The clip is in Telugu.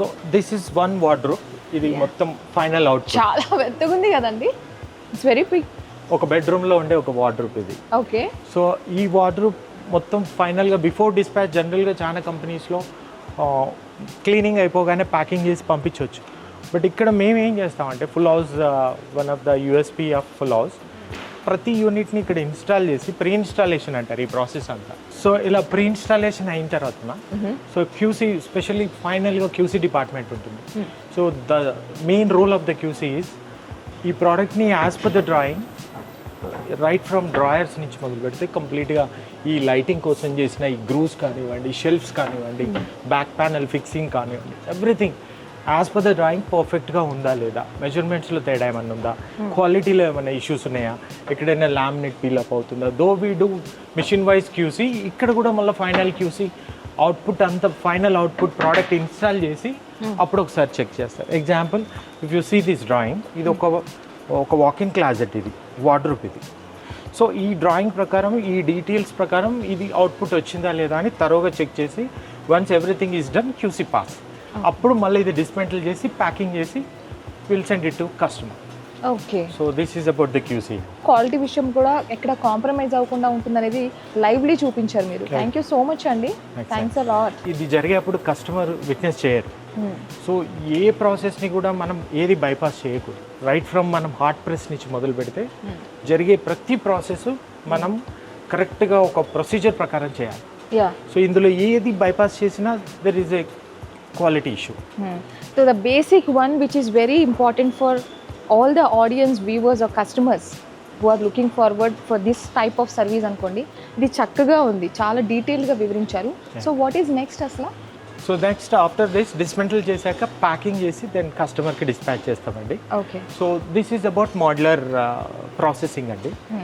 So this is one wardrobe ఇది మొత్తం ఫైనల్ అవుట్ చాలా పెద్దగా ఉంది కదండి. ఇట్స్ వెరీ బిగ్ ఒక బెడ్రూమ్లో ఉండే ఒక వార్డ్రోబ్ ఇది. ఓకే సో ఈ వార్డ్రోబ్ మొత్తం ఫైనల్గా బిఫోర్ డిస్పాచ్ జనరల్గా చాలా కంపెనీస్లో క్లీనింగ్ అయిపోగానే ప్యాకింగ్ చేసి పంపించవచ్చు బట్ ఇక్కడ మేము ఏం చేస్తామంటే full house one of the USP of full house ప్రతి యూనిట్ని ఇక్కడ ఇన్స్టాల్ చేసి ప్రీ ఇన్స్టాలేషన్ అంటారు ఈ ప్రాసెస్ అంతా. సో ఇలా ప్రీ ఇన్స్టాలేషన్ అయిన తర్వాత సో క్యూసీ స్పెషల్లీ ఫైనల్గా క్యూసీ డిపార్ట్మెంట్ ఉంటుంది. So the main role of the QC is ఈ ప్రోడక్ట్ని as per the drawing right from drawers నుంచి మొదలు పెడితే కంప్లీట్గా ఈ లైటింగ్ కోసం చేసిన ఈ గ్రూస్ కానివ్వండి షెల్ఫ్స్ కానివ్వండి బ్యాక్ ప్యానల్ ఫిక్సింగ్ కానివ్వండి everything as per the drawing పర్ఫెక్ట్గా ఉందా లేదా? మెజర్మెంట్స్లో తేడా ఏమన్నా ఉందా? క్వాలిటీలో ఏమైనా ఇష్యూస్ ఉన్నాయా? ఎక్కడైనా లామినేట్ పీలప్ అవుతుందా? Though we do machine wise QC ఇక్కడ కూడా మళ్ళీ ఫైనల్ క్యూసీ అవుట్పుట్ అంత ఫైనల్ అవుట్పుట్ ప్రోడక్ట్ ఇన్స్టాల్ చేసి అప్పుడు ఒకసారి చెక్ చేస్తారు example if you see this drawing ఇది ఒక ఒక వాకింగ్ క్లాజెట్ ఇది వార్డ్రూప్ ఇది. సో ఈ డ్రాయింగ్ ప్రకారం ఈ డీటెయిల్స్ ప్రకారం ఇది అవుట్పుట్ వచ్చిందా లేదా అని తరోగా చెక్ చేసి once everything is done QC pass అప్పుడు మళ్ళీ ఇది డిస్మెంటల్ చేసి ప్యాకింగ్ చేసి will send it to customer okay so this is about the QC quality విషయం కూడా ఎక్కడ కాంప్రమైజ్ అవ్వకుండా ఉంటుందనేది లైవ్లీ చూపించారు మీరు. థ్యాంక్ యూ సో మచ్ అండి. థ్యాంక్స్ అ లాట్ ఇది జరిగేప్పుడు కస్టమర్ విట్నెస్ చేయరు. సో ఏ ప్రాసెస్ని కూడా మనం ఏది బైపాస్ చేయకూడదు. రైట్ ఫ్రమ్ మనం హార్ట్ ప్రెస్ నుంచి మొదలు పెడితే జరిగే ప్రతి ప్రాసెస్ మనం కరెక్ట్గా ఒక ప్రొసీజర్ ప్రకారం చేయాలి. సో ఇందులో ఏది బైపాస్ చేసినా there is a quality issue so the basic one which is very important for all the audience viewers are customers who are looking forward for this type of service అనుకోండి ఇది చక్కగా ఉంది చాలా డీటెయిల్గా వివరించారు. సో వాట్ ఈస్ నెక్స్ట్ అసలు? So next after this dismantle చేశాక ప్యాకింగ్ చేసి దెన్ కస్టమర్కి డిస్పాచ్ చేస్తామండి. Okay so this is about modular processing అండి.